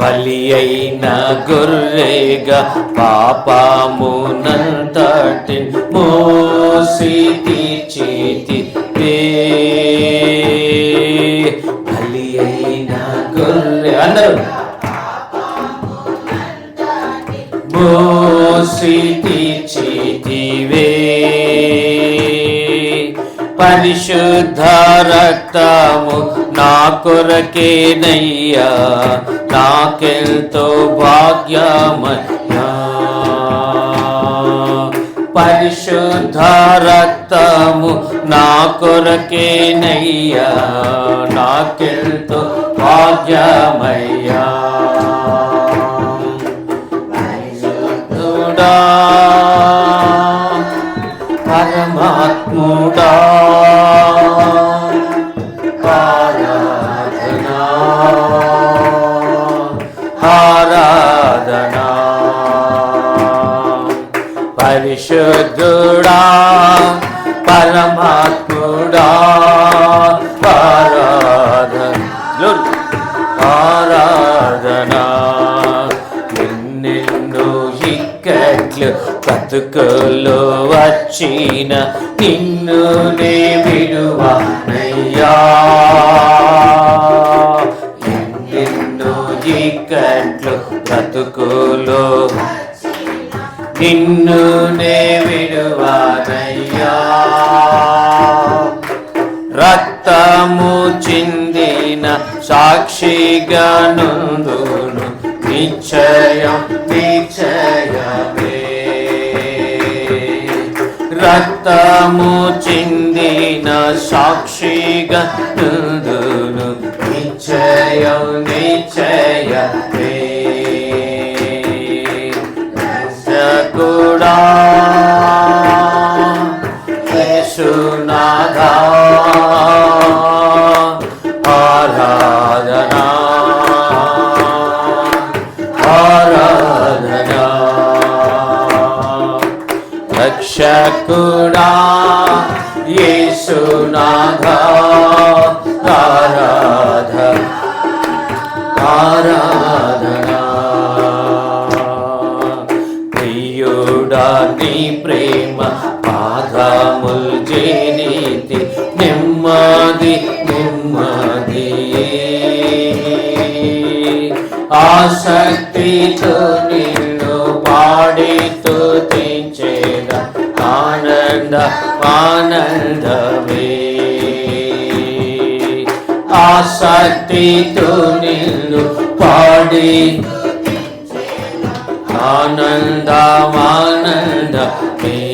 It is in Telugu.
బలి అయిన గొర్రెగా పాపమునంతటి మోసి తీర్చితి బలి అయిన గొర్రె అందరూ. మోసి తీర్చితివే పరిశుద్ధ రక్తము నా కొరకేనయ్యా నాకెంతో భాగ్యమయ్యా. పరిశుద్ధ రక్తము నా కొరకేనయ్యా నాకెంతో భాగ్యమయ్యా. పరిశుద్ధుడా ఆరాధనా పరిశుద్ధుడా పరమాత్ముడా పర ఇక్కట్లు బతుకులో వచ్చిన నిన్ను నే విడువానయ్యా. ఎన్నెన్నో ఇక్కట్లు బ్రతుకులో నిన్ను నే విడువానయ్యా. రక్తము చిందిన సాక్షిగా నుందును. నిశ్చయం నిశ్చయం. రక్తము చిందిన సాక్షిగా నుందును నిశ్చయ. రక్షకుడా యేసునాథ ఆరాధ ఆరాధనా ప్రియుడా నీ ప్రేమ పాదముల్ జేనీతి నెమ్మది నెమ్మది ఆసక్తితో ఆనంద ఆనందమే ఆసక్తితో నిన్ను పాడి ఆనందమానందమే